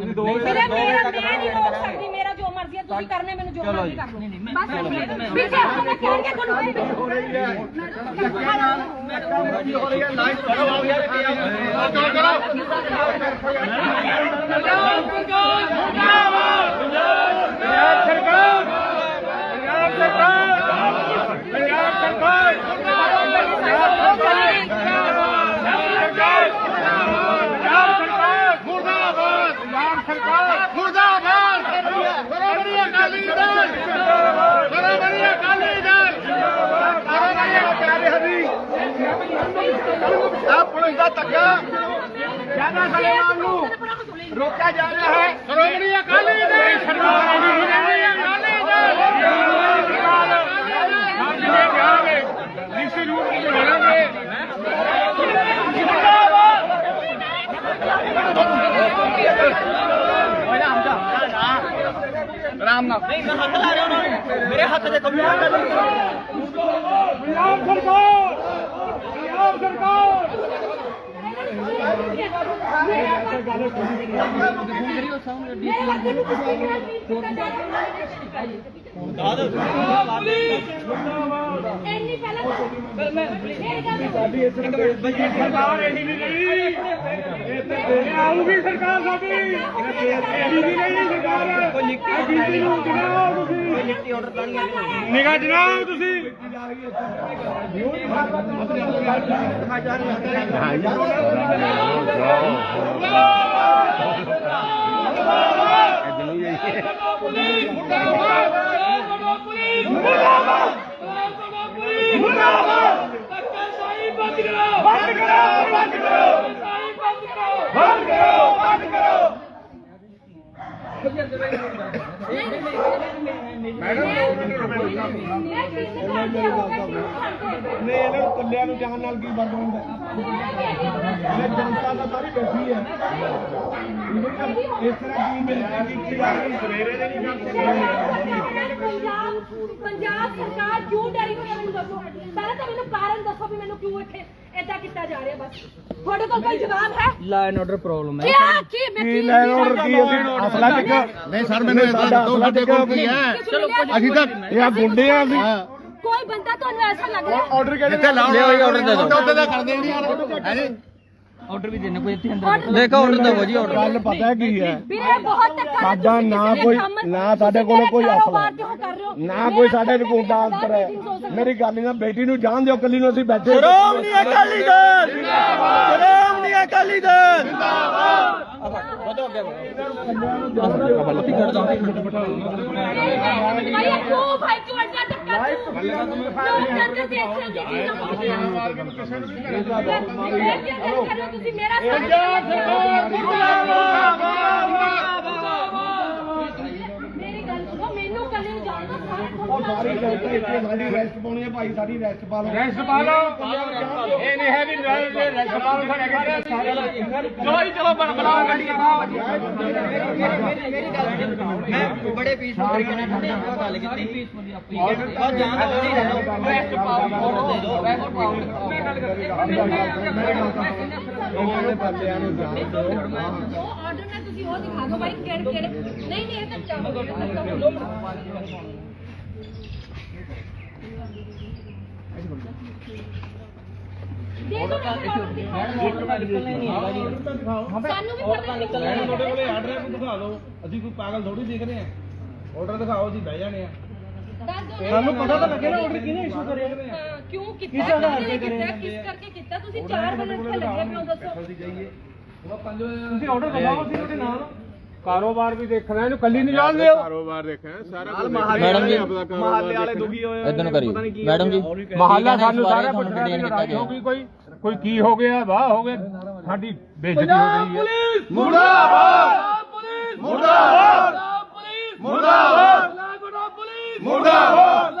ਮੇਰਾ ਮੇਰਾ ਮੈਂ ਨਹੀਂ ਰੋਕ ਸਕਦੀ ਮੇਰਾ ਜੋ ਮਰਜ਼ੀ ਹੈ ਤੁਸੀਂ ਕਰਨੇ ਮੈਨੂੰ ਜੋ ਮਰਜ਼ੀ ਕਰ ਲਓ ਬਸ ਵੀ ਜੇ ਆਪਾਂ ਕਹਿਣਗੇ ਤੁਹਾਨੂੰ ਪੁਲਿਸ ਦਾ ਧੱਕਾ। ਜ਼ਿਆਦਾ ਸਲੇਮਾਨ ਨੂੰ ਰੋਕਿਆ ਜਾ ਰਿਹਾ ਹੈ। ਸ਼੍ਰੋਮਣੀ ਅਕਾਲੀ ਦਲ। ਸ਼੍ਰੋਮਣੀ ਅਕਾਲੀ ਦਲ। ਨਿਸ਼ਚਿਤ ਰੂਪ ਵਿੱਚ ਲੜਾਂਗੇ ਰਾਮ ਨਾਲ। ਨਹੀਂ ਮੈਂ ਹੱਥ ਲਾ ਰਿਹਾ ਉਹਨਾਂ ਨੂੰ। ਮੇਰੇ ਹੱਥ ਦੇ ਕੰਪਿਊਟਰ ਪੰਜਾਬ ਸਰਕਾਰ ਪੰਜਾਬ ਸਰਕਾਰ ਇੰਨੀ ਪਹਿਲਾਂ ਮੇਰੀ ਗੱਲ ਸਰਕਾਰ ਇਹੀ ਨਹੀਂ ਰਹੀ ਆਊਗੀ ਸਰਕਾਰ ਸਾਡੀ ਇਹੀ ਨਹੀਂ ਸਰਕਾਰ ਕੋਈ ਲਿਖਤੀ ਨੂੰ ਜਨਾਓ ਤੁਸੀਂ ਕੋਈ ਲਿਖਤੀ ਆਰਡਰ ਤਾਂ ਨਹੀਂ ਨਿਗਾਹ ਜਨਾਓ ਤੁਸੀਂ ਮੈਡਮ ਨੇ ਇਹਨਾਂ ਨੂੰ ਕੱਲਿਆਂ ਨੂੰ ਜਾਣ ਨਾਲ ਕੀ ਬਣਦਾ ਹੁੰਦਾ ਇਹ ਜਨਤਾ ਦਾ ਸਾਰੀ ਬੈਠੀ ਹੈ। ਇਸ ਤਰ੍ਹਾਂ ਕੀ ਮਿਲ ਕਿ ਕੀ ਆ ਰਹੀ ਸਵੇਰੇ ਦੇ ਨਹੀਂ ਪੰਜਾਬ ਪੰਜਾਬ ਸਰਕਾਰ ਕਿਉਂ ਡਰੀ ਹੈ ਮੈਨੂੰ ਦੱਸੋ? ਪਹਿਲਾਂ ਤਾਂ ਮੈਨੂੰ ਕਾਰਨ ਦੱਸੋ ਵੀ ਮੈਨੂੰ ਕਿਉਂ ਇੱਥੇ ਏਦਾਂ ਕੀਤਾ ਜਾ ਰਿਹਾ ਬਸ। ਤੁਹਾਡੇ ਕੋਲ ਕੋਈ ਜਵਾਬ ਹੈ? ਲਾਈਨ ਆਰਡਰ ਪ੍ਰੋਬਲਮ ਹੈ। ਕੀ ਕੀ ਮੈਂ ਕੀ ਲੈਣ ਆਰਡਰ ਕੀ ਅਸੀਂ ਅਸਲਾ ਟਿਕ ਨਹੀਂ ਸਰ ਮੈਨੂੰ ਇਦਾਂ ਦੱਸੋ ਸਾਡੇ ਕੋਲ ਕੀ ਹੈ। ਅਸੀਂ ਤਾਂ ਇਹ ਗੁੰਡੇ ਆ ਅਸੀਂ। ਕੋਈ ਬੰਦਾ ਤੁਹਾਨੂੰ ਐਸਾ ਲੱਗ ਰਿਹਾ? ਆਰਡਰ ਕਿਹੜੇ ਜਿੱਥੇ ਲਾਉਣ order ਦੇ ਦਿਓ। ਉੱਥੇ ਤਾਂ ਕਰਦੇ ਨਹੀਂ ਹੈ? ਜੀ ਆਰਡਰ ਵੀ ਦੇਣਾ ਕੋਈ ਇੱਥੇ ਅੰਦਰ ਦੇਖੋ ਆਰਡਰ ਦਵੋ ਜੀ ਆਰਡਰ ਗੱਲ ਪਤਾ ਕੀ ਹੈ ਵੀਰੇ ਬਹੁਤ ਧੱਕਾ ਸਾਡਾ ਨਾ ਕੋਈ ਨਾ ਸਾਡੇ ਕੋਲ ਕੋਈ ਅਸਲਾ ਨਾ ਕੋਈ ਸਾਡੇ ਕੋਲ ਦਾ ਅੰਤਰ ਹੈ ਮੇਰੀ ਗੱਲ ਨਾ ਬੇਟੀ ਨੂੰ ਜਾਣ ਦਿਓ ਕੱਲੀ ਨੂੰ ਅਸੀਂ ਬੈਠੇ ਸ਼ਰਮ ਨਹੀਂ ਅਕਾਲੀ ਦਲ ਜਿੰਦਾਬਾਦ ਸ਼ਰਮ ਨਹੀਂ ਅਕਾਲੀ ਦਲ ਜਿੰਦਾਬਾਦ ਵਧੋ ਅੱਗੇ ਭਾਈ ਤੁਸੀਂ ਮੇਰਾ ਪੰਜਾਬ ਸਰਕਾਰ ਮੁਰਦਾਬਾਦ। ਸਾਰੇ ਜਨਤਾ ਇੱਥੇ ਸਾਡੀ ਰੈਸਟ ਪਾਉਣੀ ਹੈ ਭਾਈ ਸਾਡੀ ਰੈਸਟ ਪਾ ਲਓ। ਰੈਸਟ ਪਾ ਲਓ। ਇਹ ਨਹੀਂ ਹੈ ਵੀ ਰੈਸਟ ਪਾ ਲਓ ਸਾਡੇ ਸਾਰੇ ਚਲੋ ਜੀ ਚਲੋ ਬਣ ਬਣਾਓ ਗੱਡੀ ਮੈਂ ਬੜੇ ਪੀਸਫੁਲ ਤਰੀਕੇ ਨਾਲ ਤੁਹਾਡੇ ਨਾਲ ਗੱਲ ਕੀਤੀ। ਬਸ ਜਾਣ ਦਾ ਨਹੀਂ ਰਹਿਣਾ। ਰੈਸਟ ਪਾਓ ਆਰਡਰ ਦੇ ਦਿਓ। ਰੈਸਟ ਪਾਓ ਮੈਂ ਗੱਲ ਉਹਨਾਂ ਬੰਦਿਆਂ ਨੂੰ ਜਾਣ ਦਿਓ। ਜੋ ਆਰਡਰ ਨੇ ਤੁਸੀਂ ਉਹ ਦਿਖਾ ਦਿਓ ਭਾਈ ਕਿਹੜੇ ਕਿਹੜੇ ਨਹੀਂ ਨਹੀਂ ਇਹ ਤਾਂ ਚਾਹੋ ਤਾਂ ਦੇ ਦੋ ਨਿਕਲਣਾ ਸਾਨੂੰ ਵੀ ਪਤਾ ਨਹੀਂ ਤੁਹਾਡੇ ਕੋਲੇ ਆਰਡਰ ਹੈ ਕੋਈ ਦਿਖਾ ਦਿਓ। ਅਸੀਂ ਕੋਈ ਪਾਗਲ ਥੋੜੀ ਦੇਖ ਰਹੇ ਆ ਆਰਡਰ ਦਿਖਾਓ ਅਸੀਂ ਬਹਿ ਜਾਣੇ ਆ ਸਾਨੂੰ ਪਤਾ ਤਾਂ ਲੱਗੇ ਨਾ ਆਰਡਰ ਕਿਹਨੇ ਇਸ਼ੂ ਕਰਿਆ। ਕਿਉਂ ਕੀਤਾ? ਕਿਸ ਕਰਕੇ ਕੀਤਾ? ਕਿਸ ਕਰਕੇ ਕੀਤਾ? ਤੁਸੀਂ 4 ਵਜੇ ਇੱਥੇ ਲੱਗੇ ਪਿਓ ਦੱਸੋ। ਤੁਸੀਂ ਆਰਡਰ ਦਬਾਓ ਅਸੀਂ ਤੁਹਾਡੇ ਨਾਲ। ਕਾਰੋਬਾਰ ਵੀ ਦੇਖਣਾ ਇਹਨੂੰ ਕੱਲੀ ਨਹੀਂ ਜਾਣ ਦਿਓ ਕਾਰੋਬਾਰ ਦੇਖਿਆ ਸਾਰਾ ਮੈਡਮ ਜੀ ਮਹੱਲੇ ਵਾਲੇ ਦੁਖੀ ਹੋਏ ਇਦਾਂ ਨੂੰ ਕਰਿਓ ਮੈਡਮ ਜੀ ਮਹੱਲਾ ਸਾਨੂੰ ਸਾਰਾ ਪੁੱਛਣਾ ਕੀਤਾ ਲੜਾਈ ਗਿਆ। ਹੋ ਗਈ ਕੋਈ? ਕੋਈ ਕੀ ਹੋ ਗਿਆ ਵਾਹ ਹੋ ਗਿਆ। ਸਾਡੀ ਬੇਇੱਜ਼ਤੀ ਹੋ ਗਈ ਹੈ। ਮੁਰਦਾਬਾਦ! ਪੁਲਿਸ! ਮੁਰਦਾਬਾਦ! ਪੁਲਿਸ! ਮੁਰਦਾਬਾਦ! ਪੁਲਿਸ! ਮੁਰਦਾਬਾਦ!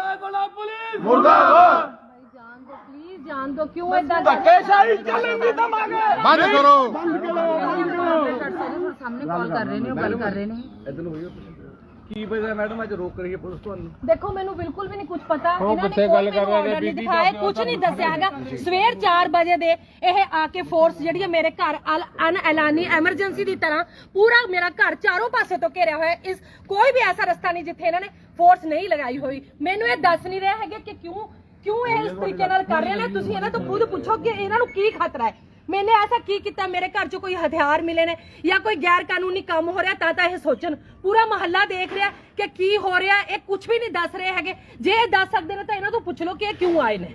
ਪੁਲਿਸ! ਮੁਰਦਾਬਾਦ! ਜਾਣ ਦੋ ਪਲੀਜ਼ ਜਾਣ ਦੋ ਕਿਉਂ ਇਦਾਂ ਧੱਕੇਸ਼ਾਹੀ ਚੱਲੇਗੀ ਦਮਾਗੇ ਬੰਦ ਕਰੋ। ਸਾਹਮਣੇ ਕਾਲ ਕਰ ਰਹੇ ਨੇ ਉਹ ਗੱਲ ਕਰ ਰਹੇ ਨੇ। ਕੀ ਵਜ੍ਹਾ ਮੈਡਮ ਅੱਜ ਰੋਕ ਰਹੀ ਹੈ ਪੁਲਿਸ ਤੁਹਾਨੂੰ? ਦੇਖੋ ਮੈਨੂੰ ਬਿਲਕੁਲ ਵੀ ਨਹੀਂ ਕੁਝ ਪਤਾ। ਉਹ ਇਹਨਾਂ ਕਿੱਥੇ ਨੇ ਗੱਲ ਕੋਈ ਕਰ ਰਹੇ ਮੈਨੂੰ ਨੇ? order ਨਹੀਂ ਬੀਬੀ ਦਿਖਾਏ ਦਾ ਕੁਝ ਨਹੀਂ ਦੱਸਿਆ ਹੈਗਾ। ਸਵੇਰ 4 ਵਜੇ ਦੇ ਇਹ ਆ ਕੇ ਫੋਰਸ ਜਿਹੜੀ ਹੈ ਮੇਰੇ ਘਰ ਅਨ ਐਲਾਨੀ ਐਮਰਜੈਂਸੀ ਦੀ ਤਰ੍ਹਾਂ ਪੂਰਾ ਮੇਰਾ ਘਰ ਚਾਰੋਂ ਪਾਸੇ ਤੋਂ ਘੇਰਿਆ ਹੋਇਆ। ਇਸ ਕੋਈ ਵੀ ਐਸਾ ਰਸਤਾ ਨਹੀਂ ਜਿੱਥੇ ਇਹਨਾਂ ਨੇ ਫੋਰਸ ਨਹੀਂ ਲਗਾਈ ਹੋਈ। ਮੈਨੂੰ ਇਹ ਦੱਸ ਨਹੀਂ ਰਿਹਾ ਹੈਗਾ ਕਿ ਕਿਉਂ ਕਿਉਂ ਇਹ ਇਸ ਤਰੀਕੇ ਨਾਲ ਕਰ ਰਹੇ ਨੇ? ਤੁਸੀਂ ਇਹਨਾਂ ਤੋਂ ਖੁਦ ਪੁੱਛੋ ਕਿ ਇਹਨਾਂ ਨੂੰ ਕੀ ਖਤਰਾ ਹੈ? ਮੈਨੇ ਐਸਾ ਕੀ ਕੀਤਾ? ਮੇਰੇ ਘਰ 'ਚ ਕੋਈ ਹਥਿਆਰ ਮਿਲੇ ਨੇ ਜਾਂ ਕੋਈ ਗੈਰ ਕਾਨੂੰਨੀ ਕੰਮ ਹੋ ਰਿਹਾ, ਤਾਂ ਤਾਂ ਇਹ ਸੋਚਣ। ਪੂਰਾ ਮਹੱਲਾ ਦੇਖ ਰਿਹਾ ਕਿ ਕੀ ਹੋ ਰਿਹਾ, ਇਹ ਕੁਝ ਵੀ ਨਹੀਂ ਦੱਸ ਰਹੇ ਹੈਗੇ। ਜੇ ਇਹ ਦੱਸ ਸਕਦੇ ਨੇ ਤਾਂ ਇਹਨਾਂ ਤੋਂ ਪੁੱਛ ਲਓ ਕਿ ਇਹ ਕਿਉਂ ਆਏ ਨੇ।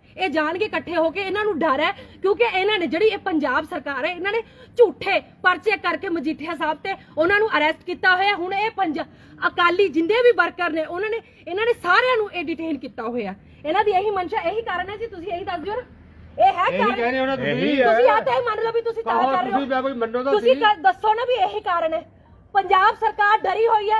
ਇਹ ਜਾਣਗੇ ਇਕੱਠੇ ਹੋ ਕੇ ਇਹਨਾਂ ਨੂੰ ਡਰ ਹੈ ਕਿਉਂਕਿ ਇਹਨਾਂ ਨੇ ਜਿਹੜੀ ਇਹ ਪੰਜਾਬ ਸਰਕਾਰ ਹੈ ਇਹਨਾਂ ਨੇ ਝੂਠੇ ਪਰਚੇ ਕਰਕੇ ਮਜੀਠੀਆ ਸਾਹਿਬ ਤੇ ਉਹਨਾਂ ਨੂੰ ਅਰੈਸਟ ਕੀਤਾ ਹੋਇਆ। ਹੁਣ ਇਹ ਪੰਜ ਅਕਾਲੀ ਜਿੰਦੇ ਵੀ ਵਰਕਰ ਨੇ ਉਹਨਾਂ ਨੇ ਇਹਨਾਂ ਨੇ ਸਾਰਿਆਂ ਨੂੰ ਇਹ ਡਿਟੇਨ ਕੀਤਾ ਹੋਇਆ। ਇਹਨਾਂ ਦੀ ਇਹੀ ਮਨਸ਼ਾ ਇਹੀ ਕਾਰਨ ਹੈ ਜੀ ਤੁਸੀਂ ਇਹੀ ਦੱਸ ਦਿਓ ਨਾ। ਇਹ ਹੈ ਕਾਰਨ? ਤੁਸੀਂ। ਆ ਤਾਂ ਇਹ ਮੰਨ ਲਓ ਵੀ ਤੁਸੀਂ ਤਾਂ ਕਰ ਰਹੇ ਹੋ। ਤੁਸੀਂ ਮੈਂ ਕੋਈ ਮੰਨੋ ਤਾਂ ਤੁਸੀਂ ਦੱਸੋ ਨਾ ਵੀ ਇਹੀ ਕਾਰਨ ਹੈ। ਪੰਜਾਬ ਸਰਕਾਰ ਡਰੀ ਹੋਈ ਹੈ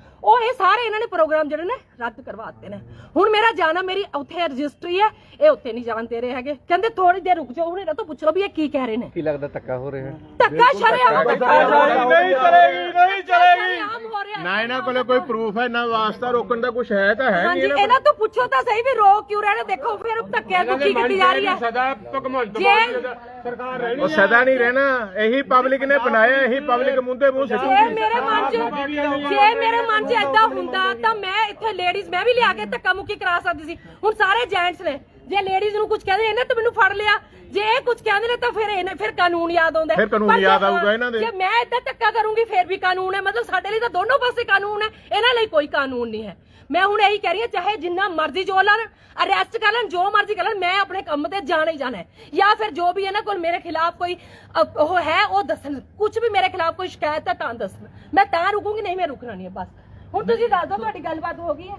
ਉਹ ਇਹ ਸਾਰੇ ਇਹਨਾਂ ਨੇ ਪ੍ਰੋਗਰਾਮ ਜਿਹੜੇ ਨੇ ਰੱਦ ਕਰਵਾ ਦਿੱਤੇ ਨੇ। ਹੁਣ ਮੇਰਾ ਜਾਣਾ ਮੇਰੀ ਉੱਥੇ ਰਜਿਸਟਰੀ ਹੈ, ਇਹ ਉੱਥੇ ਨਹੀਂ ਜਾਣ ਦੇ ਰਹੇ ਹੈਗੇ। ਕਹਿੰਦੇ ਥੋੜੀ ਦੇਰ ਰੁਕ ਜਾਓ, ਹੁਣ ਇਹਨਾਂ ਤੋਂ ਪੁੱਛ ਲਓ ਵੀ ਇਹ ਕੀ ਕਹਿ ਰਹੇ ਨੇ। ਕੀ ਲੱਗਦਾ ਧੱਕਾ ਹੋ ਰਿਹਾ ਧੱਕਾ ਸ਼ਰੇਆਮ ਧੱਕਾ ਨਹੀਂ ਚਲੇਗੀ ਨਹੀਂ ਚਲੇਗੀ। ਸ਼ਰੇਆਮ ਹੋ ਰਿਹਾ। ਨਾ ਇਹਨਾਂ ਕੋਲੇ ਕੋਈ ਪ੍ਰੂਫ ਹੈ ਨਾ ਵਾਸਤਾ ਰੋਕਣ ਦਾ ਕੁਝ ਹੈ ਤਾਂ ਹੈ ਹਾਂਜੀ ਇਹਨਾਂ ਤੋਂ ਪੁੱਛੋ ਤਾਂ ਸਹੀ ਵੀ ਰੋਕ ਕਿਉਂ ਰਹੇ ਨੇ? ਦੇਖੋ ਫਿਰ ਧੱਕਿਆਂ ਦੁੱਖੀ ਕੀਤੀ ਜਾ ਰਹੀ ਹੈ? ਸਦਾ ਭਗਵੰਤ ਜੇ ਸਰਕਾਰ ਰਹਿਣੀ ਉਹ ਸਦਾ ਨਹੀਂ ਰਹਿਣਾ ਇਹੀ ਪਬਲਿਕ ਨੇ ਬਣਾਇਆ ਇਹੀ ਪਬਲਿਕ ਮੁੰਦੇ ਮੂੰਹ ਜੇ ਸਿੱਟੂਗੀ ਮੇਰੇ ਮਨ 'ਚ ਜੇ ਮੇਰੇ ਮਨ 'ਚ ਏਦਾਂ ਹੁੰਦਾ ਤਾਂ ਮੈਂ ਇੱਥੇ ਲੇਡੀਜ਼ ਮੈਂ ਵੀ ਲਿਆ ਕੇ ਧੱਕਾ ਮੁੱਕੀ ਕਰਾ ਸਕਦੀ ਸੀ। ਹੁਣ ਸਾਰੇ ਜੈਂਟਸ ਨੇ। ਜੇ ਲੇਡੀਜ਼ ਨੂੰ ਕੁਝ ਕਹਿੰਦੇ ਇਹਨੇ ਤਾਂ ਮੈਨੂੰ ਫੜ ਲਿਆ। ਜੇ ਇਹ ਕੁਝ ਕਹਿੰਦੇ ਨੇ ਤਾਂ ਫਿਰ ਇਹਨੇ ਫਿਰ ਕਾਨੂੰਨ ਯਾਦ ਆਉਂਦਾ। ਫਿਰ ਕਾਨੂੰਨ ਯਾਦ ਆਊਗਾ ਇਹਨਾਂ ਦੇ। ਜੇ ਮੈਂ ਏਦਾਂ ਧੱਕਾ ਕਰੂੰਗੀ ਫਿਰ ਵੀ ਕਾਨੂੰਨ ਹੈ। ਮਤਲਬ ਸਾਡੇ ਲਈ ਤਾਂ ਦੋਨੋਂ ਪਾਸੇ ਕਾਨੂੰਨ ਹੈ। ਇਹਨਾਂ ਲਈ ਕੋਈ ਕਾਨੂੰਨ ਨਹੀਂ ਹੈ। ਮੈਂ ਹੁਣ ਇਹੀ ਕਹਿ ਰਹੀ ਹਾਂ ਚਾਹੇ ਜਿੰਨਾ ਮਰਜ਼ੀ ਜੋ ਲੈਣ ਅਰੈਸਟ ਕਰ ਲੈਣ ਜੋ ਮਰਜ਼ੀ ਕਰ ਲੈਣ ਮੈਂ ਆਪਣੇ ਕੰਮ ਤੇ ਜਾਣਾ ਹੀ ਜਾਣਾ ਹੈ। ਜਾਂ ਫਿਰ ਜੋ ਵੀ ਇਹਨਾਂ ਕੋਲ ਮੇਰੇ ਖਿਲਾਫ ਕੋਈ ਉਹ ਹੈ ਉਹ ਦੱਸਣ। ਕੁਝ ਵੀ ਮੇਰੇ ਖਿਲਾਫ ਕੋਈ ਸ਼ਿਕਾਇਤ ਹੈ ਤਾਂ ਦੱਸਣ। ਮੈਂ ਤਾਂ ਰੁਕੂੰਗੀ ਨਹੀਂ ਮੈਂ ਰੁਕਣਾ ਨਹੀਂ ਬਸ। ਹੁਣ ਤੁਸੀਂ ਦੱਸ ਦਿਓ ਤੁਹਾਡੀ ਗੱਲਬਾਤ ਹੋ ਗਈ ਹੈ।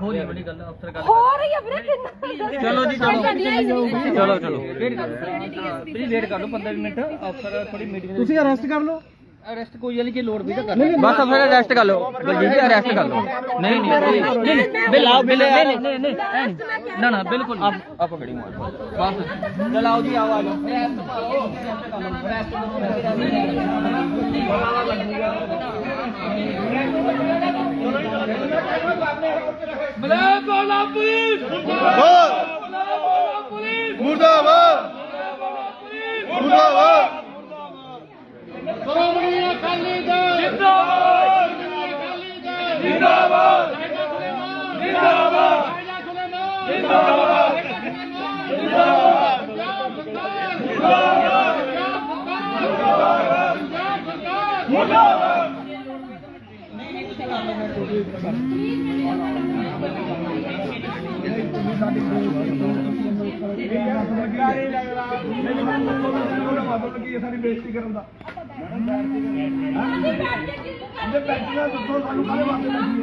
ਹੋ ਰਹੀ ਬੜੀ ਗੱਲ ਅਫਸਰ ਗੱਲ ਹੋ ਰਹੀ ਹੈ ਵੀਰੇ ਕਿੰਨਾ ਚਲੋ ਜੀ, ਚਲੋ। ਚਲੋ ਚਲੋ ਚਲੋ। ਪਲੀਜ਼ ਵੇਟ ਕਰ ਲਓ। 15 ਮਿੰਟ ਅਫਸਰ ਥੋੜੀ ਮੀਟਿੰਗ ਤੁਸੀਂ ਅਰੈਸਟ ਕਰ ਲਓ। ਅਰੈਸਟ ਕੋਈ ਵਾਲੀ ਕੀ ਲੋੜ ਵੀ ਤਾਂ ਕਰ ਬਸ ਅਫਸਰ ਅਰੈਸਟ ਕਰ ਲਓ। ਬਲਜੀਤ ਜੀ ਅਰੈਸਟ ਕਰ ਲਓ। ਨਹੀਂ ਨਹੀਂ ਨਹੀਂ ਨਹੀਂ ਬਿਲ ਆਓ ਬਿਲ ਨਹੀਂ ਨਹੀਂ ਨਹੀਂ ਨਹੀਂ। ਨਾ ਨਾ ਬਿਲਕੁਲ ਆਪ ਆਪ ਗੜੀ ਮਾਰ ਬਸ। ਚਲਾਓ ਜੀ ਆਓ ਆ ਜਾਓ ਮੁਰਦਾਬਾਦ। ਮੁਰਦਾਬਾਦ। ਸ਼੍ਰੋਮਣੀ ਅਕਾਲੀ ਦਲ ਜਿੰਦਾਬਾਦ ਸਾਡੀ ਬੇਇੱਜ਼ਤੀ ਕਰਨ ਦਾ ਅਸੀਂ ਬੈਠ ਕੇ ਦੱਸੋ ਸਾਨੂੰ ਕਾਹਦੇ ਵਾਸਤੇ ਲੱਗੀ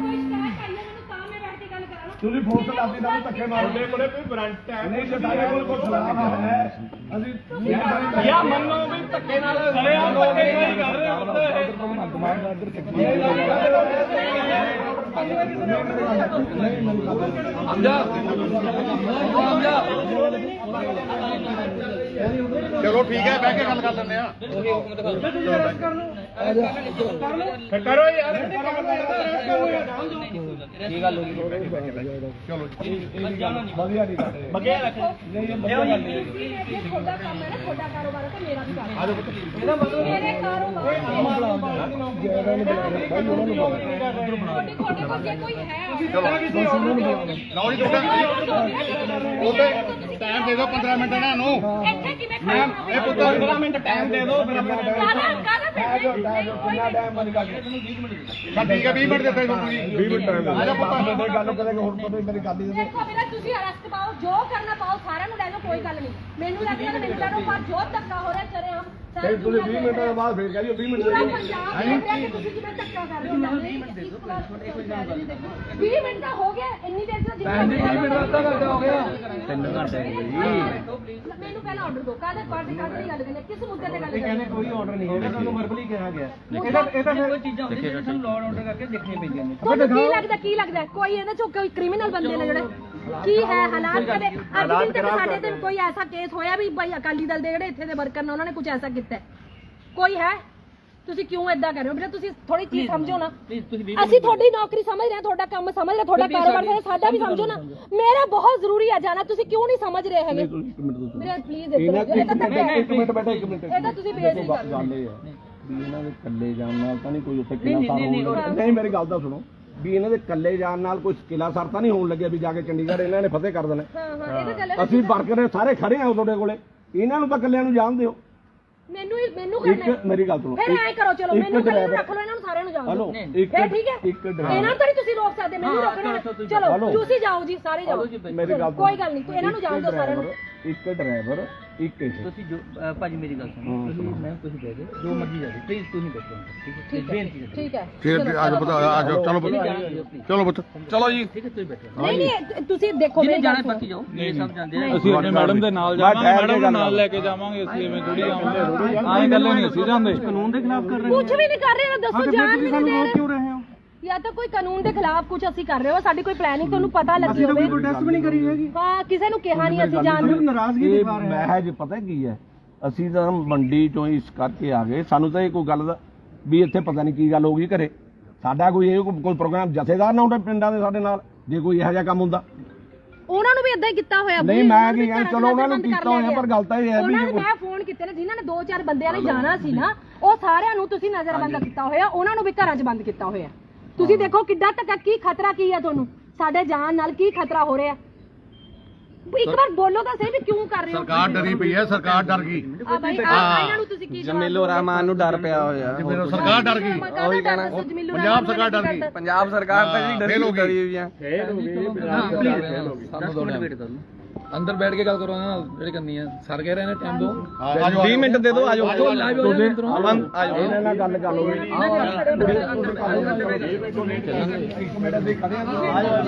ਤੁਸੀਂ ਫੋਨ ਲਾਦੀ ਨਾਲ ਧੱਕੇ ਮਾਰਦੇ ਕੋਲੇ ਕੋਈ ਵਾਰੰਟ ਹੈ ਨਹੀਂ ਸਾਡੇ ਕੋਲ ਕੋਈ ਖਿਲਾਫ ਹੈ ਅਸੀਂ ਯਾ ਮੰਨੋ ਵੀ ਧੱਕੇ ਨਾਲ ਸੜਿਆ ਧੱਕੇ ਨਹੀਂ ਕਰ ਰਹੇ ਚਲੋ ਠੀਕ ਹੈ ਬਹਿ ਕੇ ਗੱਲ ਕਰ ਲੈਂਦੇ ਆ ਕਰੋ ਯਾਰ। ਕੀ ਗੱਲ ਹੋ ਗਈ? ਚਲੋ ਵਧੀਆ ਨਹੀਂ ਕਰਦੇ ਤੁਹਾਡਾ ਕੰਮ ਹੈ ਨਾ ਤੁਹਾਡਾ ਕਾਰੋਬਾਰ ਹੈ ਤੇ ਮੇਰਾ ਵੀ ਕਾਰੋਬਾਰ ਹੈ ਮੇਰੇ ਕਾਰੋਬਾਰ ਤੁਹਾਡੇ ਤੁਹਾਡੇ ਕੋਲ ਜੇ ਕੋਈ ਹੈ ਲਓ ਜੀ ਤੁਹਾਡਾ ਉਹਦੇ ਟਾਈਮ ਦੇ ਦਿਓ 15 ਮਿੰਟ ਇਹਨਾਂ ਨੂੰ ਇੱਥੇ ਕਿਵੇਂ ਮੈਮ ਇਹ ਪੁੱਤਰ 15 ਮਿੰਟ ਟਾਈਮ ਦੇ ਦਿਓ ਫਿਰ ਆਪਾਂ ਕਾਹਦਾ ਕਾਹਦਾ ਕਿੰਨਾ ਟਾਈਮ ਮੇਰੀ ਗੱਲ ਤੈਨੂੰ 20 ਮਿੰਟ ਦੇ ਠੀਕ ਹੈ 20 ਮਿੰਟ ਦਿੱਤੇ ਤੁਸੀਂ। 20 ਮਿੰਟ ਟਾਈਮ ਆ ਜਾ ਪੁੱਤ ਮੇਰੀ ਗੱਲ ਕਰੇ ਹੋਰ ਪਤਾ ਮੇਰੀ ਗੱਲ ਹੀ ਦੇਖੋ ਵੀਰੇ ਤੁਸੀਂ ਅਰੈਸਟ ਪਾਓ ਜੋ ਕਰਨਾ ਪਾਓ ਸਾਰਿਆਂ ਨੂੰ ਲੈ ਜਾਓ ਕੋਈ ਗੱਲ ਨਹੀਂ। ਮੈਨੂੰ ਲੱਗਦਾ ਕਿ ਮੈਨੂੰ ਲੱਗਦਾ ਪਰ ਜੋ ਧੱਕਾ ਹੋ ਰਿਹਾ ਚਰੇ ਹਮ ਫਿਰ ਤੁਸੀਂ 20 ਮਿੰਟਾਂ ਬਾਅਦ ਫੇਰ ਕਹਿ ਦਿਓ 20 ਮਿੰਟ ਦੇ ਕਿ ਤੁਸੀਂ ਜਿਵੇਂ ਧੱਕਾ ਕਰ ਰਹੇ ਹੋ 20 ਮਿੰਟ ਦੇ ਦਿਓ 20 ਮਿੰਟ ਦਾ ਹੋ ਗਿਆ ਇੰਨੀ ਦੇਰ ਤੋਂ ਜਿੰਨਾ 20 ਮਿੰਟ ਦਾ ਘੰਟਾ ਹੋ ਗਿਆ। ਤਿੰਨ ਘੰਟੇ ਹੋ ਗਏ ਜੀ। ਮੈਨੂੰ ਪਹਿਲਾਂ ਆਰਡਰ ਦਿਓ ਕਾਹਦੇ ਪਾਰਟੀ ਕਾਹਦੇ ਦੀ ਗੱਲ ਕਰਨੀ ਹੈ? ਕਿਸ ਮੁੱਦੇ ਤੇ ਗੱਲ ਕਰਨੀ ਹੈ? ਕੋਈ ਆਰਡਰ ਨਹੀਂ ਹੈਗਾ ਵਰਬਲੀ ਕਿਹਾ ਗਿਆ। ਇਹਦਾ ਇਹ ਤਾਂ ਫਿਰ ਕੋਈ ਚੀਜ਼ਾਂ ਹੁੰਦੀਆਂ ਜਿਹੜੀਆਂ ਸਾਨੂੰ ਲੋਡ ਆਰਡਰ ਕਰਕੇ ਦੇਖਣੀਆਂ ਪੈਂਦੀਆਂ ਨੇ। ਤੁਹਾਨੂੰ ਕੀ ਲੱਗਦਾ ਕੀ ਲੱਗਦਾ? ਕੋਈ ਇਹਦੇ ਚੋਂ ਕੋਈ ਕ੍ਰਿਮੀਨਲ ਬੰਦੇ ਨੇ ਜਿਹੜੇ ਕੀ ਹੈ ਹਾਲਾਤ ਕਦੇ ਅੱਜ ਦਿਨ ਤੱਕ ਸਾਡੇ ਤੇ ਕੋਈ ਐਸਾ ਕੇਸ ਹੋਇਆ ਵੀ ਭਾਈ ਅਕਾਲੀ ਦਲ ਦੇ ਜਿਹੜੇ ਇੱਥੇ ਦੇ ਵਰਕਰ ਨੇ ਉਹਨਾਂ ਨੇ ਕੁਝ ਐਸਾ ਕੀਤਾ? ਕੋਈ ਹੈ? ਤੁਸੀਂ ਕਿਉਂ ਏਦਾਂ ਕਰ ਰਹੇ ਹੋ? ਵੀਰੇ ਤੁਸੀਂ ਥੋੜੀ ਚੀਜ਼ ਸਮਝੋ ਨਾ। ਪਲੀਜ਼ ਤੁਸੀਂ ਵੀ ਅਸੀਂ ਤੁਹਾਡੀ ਨੌਕਰੀ ਸਮਝ ਰਹੇ ਹਾਂ ਤੁਹਾਡਾ ਕੰਮ ਸਮਝ ਰਹੇ ਹਾਂ, ਤੁਹਾਡਾ ਕਾਰੋਬਾਰ ਸਮਝ। ਰਹੇ ਹਾਂ, ਸਾਡਾ ਵੀ ਸਮਝੋ ਨਾ। ਮੇਰਾ ਬਹੁਤ ਜ਼ਰੂਰੀ ਹੈ ਜਾਣਾ ਤੁਸੀਂ ਕਿਉਂ ਨਹੀਂ ਸਮਝ ਰਹੇ ਹੈਗੇ? ਵੀਰੇ ਪਲੀਜ਼ ਇਹਨਾਂ ਇੱਕ ਮਿੰਟ ਬੈਠਾ ਇੱਕ ਮਿੰਟ ਇਹ ਤਾਂ ਤੁਸੀਂ ਬੇਇੱਜ਼ਤੀ ਕਰ ਰਹੇ ਹੈ। ਵੀ ਇਹਨਾਂ ਦੇ ਇਕੱਲੇ ਜਾਣ ਨਾਲ ਤਾਂ ਨਹੀਂ ਕੋਈ ਉੱਥੇ ਕਿਲਾ ਸਰ ਹੋਣ ਨਹੀਂ ਮੇਰੀ ਗੱਲ ਤਾਂ ਸੁਣੋ। ਵੀ ਇਹਨਾਂ ਦੇ ਇਕੱਲੇ ਜਾਣ ਨਾਲ ਕੋਈ ਕਿਲਾ ਸਰ ਤਾਂ ਨਹੀਂ ਹੋਣ ਲੱਗਿਆ ਵੀ ਜਾ ਕੇ ਚੰਡੀਗੜ੍ਹ ਇਹਨਾਂ ਨੇ ਫਤਿਹ ਕਰ ਦੇਣਾ। ਹਾਂ ਹਾਂ ਇਹ ਤਾਂ ਗੱਲ ਹੈ। ਅਸੀਂ ਵਰਕਰ ਸਾਰੇ ਖੜੇ ਆ ਤੁਹਾਡੇ ਕੋਲੇ। ਇਹਨਾਂ ਨੂੰ ਤਾਂ ਇਕੱਲਿਆਂ ਨੂੰ ਜਾਣ ਦਿਓ। ਮੈਨੂੰ ਹੀ- ਮੈਨੂੰ ਕਰਨਾ ਹੈ। ਇੱਕ ਮੇਰੀ ਗੱਲ ਸੁਣੋ। ਫਿਰ ਐ ਕਰੋ ਚਲੋ ਇੱਕ ਮੈਨੂੰ ਕੱਲੇ ਨੂੰ driver- ਰੱਖ ਲਓ ਇਹਨਾਂ ਨੂੰ ਸਾਰਿਆਂ ਨੂੰ ਜਾਣ ਹਲੋ ਦਿਓ ਇੱਕ ਫਿਰ ਠੀਕ ਹੈ। ਇੱਕ driver- ਇਹਨਾਂ ਨੂੰ ਤਾਂ ਨਹੀਂ ਤੁਸੀਂ ਰੋਕ ਸਕਦੇ ਮੈਨੂੰ ਰੋਕਣਾ ਚਲੋ ਹਲੋ। ਤੁਸੀਂ ਜਾਓ ਜੀ ਸਾਰੇ ਜਾਓ। ਮੇਰੀ ਗੱਲ ਸੁਣੋ। ਕੋਈ ਗੱਲ ਨਹੀਂ ਤੂੰ ਇਹਨਾਂ ਨੂੰ ਜਾਣ ਦਿਓ ਸਾਰਿਆਂ ਨੂੰ। driver, ਇੱਕ ਡਰਾਈਵਰ ਇੱਕ ਇਹ ਤੁਸੀਂ ਜੋ ਭਾਜੀ ਮੇਰੀ ਗੱਲ ਸੁਣੋ। ਤੁਸੀਂ ਮੈਂ ਤੁਸੀਂ ਬਹਿ ਜਾਓ ਜੋ ਮਰਜ਼ੀ ਜਾ ਪਲੀਜ਼ ਤੁਸੀਂ ਬੈਠੋ ਠੀਕ ਹੈ? ਠੀਕ ਹੈ ਬੇਨਤੀ ਹੈ ਠੀਕ ਹੈ। ਫਿਰ ਆਜੋ ਪਤਾ ਚਲੋ ਪੁੱਤ। ਚਲੋ ਪੁੱਤ। ਚਲੋ ਜੀ। ਠੀਕ ਹੈ ਤੁਸੀਂ ਬੈਠੋ। ਨਹੀਂ ਨਹੀਂ ਤੁਸੀਂ ਦੇਖੋ ਜਿਹਨੇ ਮੇਰੀ ਜਾਣਾ ਗੱਲ ਬਾਕੀ ਜਾਓ ਇਹ ਸਭ ਜਾਂਦੇ ਆ। ਅਸੀਂ ਆਪਣੇ ਮੈਡਮ ਦੇ ਨਾਲ ਮੈਂ ਜਾਵਾਂਗੇ ਠਹਿਰ ਕੇ ਮੈਡਮ ਨੂੰ ਗੱਲ ਨਾਲ ਲੈ ਕੇ ਜਾਵਾਂਗੇ ਅਸੀਂ ਐਵੇਂ ਥੋੜੀ ਆਵਾਂਗੇ। ਆਏ ਗੱਲੇ ਨਹੀਂ ਅਸੀਂ ਜਾਂਦੇ। ਕਾਨੂੰਨ ਦੇ ਖਿਲਾਫ ਕਰ ਕੁਝ ਵੀ ਨਹੀਂ ਕਰ ਰਹੇ ਦੱਸੋ ਜਾਣ ਵੀ ਨਹੀਂ ਦੇ ਰਹੇ ਕਿਉਂ ਰਹੇ? ਹੋ ਜਾਂ ਤਾਂ ਕੋਈ ਕਾਨੂੰਨ ਦੇ ਖਿਲਾਫ ਕੁਝ ਅਸੀਂ ਕਰ ਰਹੇ ਹੋ ਸਾਡੀ ਕੋਈ ਪਲੈਨਿੰਗ ਤੁਹਾਨੂੰ ਪਤਾ ਲੱਗੀ ਹੋਵੇ। ਪ੍ਰੋਟੈਸਟ ਵੀ ਨਹੀਂ ਕਰੀ ਹੈਗੀ। ਹਾਂ ਕਿਸੇ ਨੂੰ ਕਿਹਾ ਨਹੀਂ ਅਸੀਂ ਜਾਣ ਨੂੰ ਨਾਰਾਜ਼ਗੀ ਇਹ ਮਹਿਜ ਪਤਾ ਕੀ ਹੈ? ਅਸੀਂ ਤਾਂ ਮੰਡੀ ਚੋਂ ਇਸ ਕਰਕੇ ਆ ਗਏ। ਸਾਨੂੰ ਤਾਂ ਇਹ ਕੋਈ ਗੱਲ ਦਾ ਵੀ ਇੱਥੇ ਪਤਾ ਨਹੀਂ ਕੀ ਗੱਲ ਹੋ ਗਈ ਘਰੇ। ਸਾਡਾ ਕੋਈ ਇਹ ਕੋਈ ਪ੍ਰੋਗਰਾਮ ਜਥੇਦਾਰ ਨਾ ਹੁੰਦਾ ਪਿੰਡਾਂ ਦੇ ਸਾਡੇ ਨਾਲ ਜੇ ਕੋਈ ਇਹੋ ਜਿਹਾ ਕੰਮ ਹੁੰਦਾ। ਉਹਨਾਂ ਨੂੰ ਵੀ ਇਦਾਂ ਹੀ ਕੀਤਾ ਹੋਇਆ। ਨਹੀਂ ਮੈਂ ਕੀ ਕਹਿੰਦਾ ਚਲੋ ਉਹਨਾਂ ਨੂੰ ਕੀਤਾ ਹੋਇਆ ਪਰ ਗੱਲ ਤਾਂ ਇਹ ਹੈ ਵੀ ਉਹਨਾਂ ਨੂੰ ਮੈਂ ਫੋਨ ਕੀਤੇ ਨੇ ਜਿਨ੍ਹਾਂ ਨੇ ਦੋ ਚਾਰ ਬੰਦਿਆਂ ਨੇ ਜਾਣਾ ਸੀ ਨਾ ਉਹ ਸਾਰਿਆਂ ਨੂੰ ਤੁਸੀਂ ਨਜ਼ਰਬੰਦ ਕੀਤਾ ਹੋਇਆ ਉਹਨਾਂ ਨੂੰ ਵੀ ਘਰਾਂ 'ਚ ਬੰਦ ਕੀਤਾ ਹੋਇਆ। ਤੁਸੀਂ ਦੇਖੋ ਕਿੱਡਾ ਤੱਕ ਕੀ ਖਤਰਾ ਕੀ ਹੈ ਤੁਹਾਨੂੰ? ਸਾਡੇ ਜਾਨ ਨਾਲ ਕੀ ਖਤਰਾ ਹੋ ਰਿਹਾ? ਇੱਕ ਵਾਰ ਬੋਲੋ ਤਾਂ ਸਹੀ ਵੀ ਕਿਉਂ ਕਰ ਰਹੇ ਹੋ? ਸਰਕਾਰ ਡਰੀ ਪਈ ਹੈ ਸਰਕਾਰ ਡਰ ਗਈ। ਆ ਭਾਈ ਆ ਇਹਨਾਂ ਨੂੰ ਤੁਸੀਂ ਕੀ ਜਮੀਲੋ ਰਹਿਮਾਨ ਨੂੰ ਡਰ ਪਿਆ ਹੋਇਆ। ਮੈਨੂੰ ਸਰਕਾਰ ਡਰ ਗਈ। ਉਹੀ ਕਹਿਣਾ ਪੰਜਾਬ ਸਰਕਾਰ ਡਰ ਗਈ। ਪੰਜਾਬ ਸਰਕਾਰ ਤਾਂ ਜਿਹੜੀ ਡਰੀ ਡਰੀ ਹੋਈ ਹੈ ਹਾਂ ਪਲੀਜ਼ 10 ਮਿੰਟ ਵੇਟ ਕਰ ਲਓ ਅੰਦਰ ਬੈਠ ਕੇ ਗੱਲ ਕਰੋ ਨਾਲ ਜਿਹੜੀ ਕਰਨੀ ਹੈ ਸਰ ਕਹਿ ਰਹੇ ਨੇ ਟਾਈਮ ਦੋ। ਆਜੋ 20 ਮਿੰਟ ਦੇ ਦਿਓ ਆਜੋ ਆਜੋ ਆਜੋ ਇਹਨਾਂ ਨਾਲ ਗੱਲ ਕਰ ਲਓ।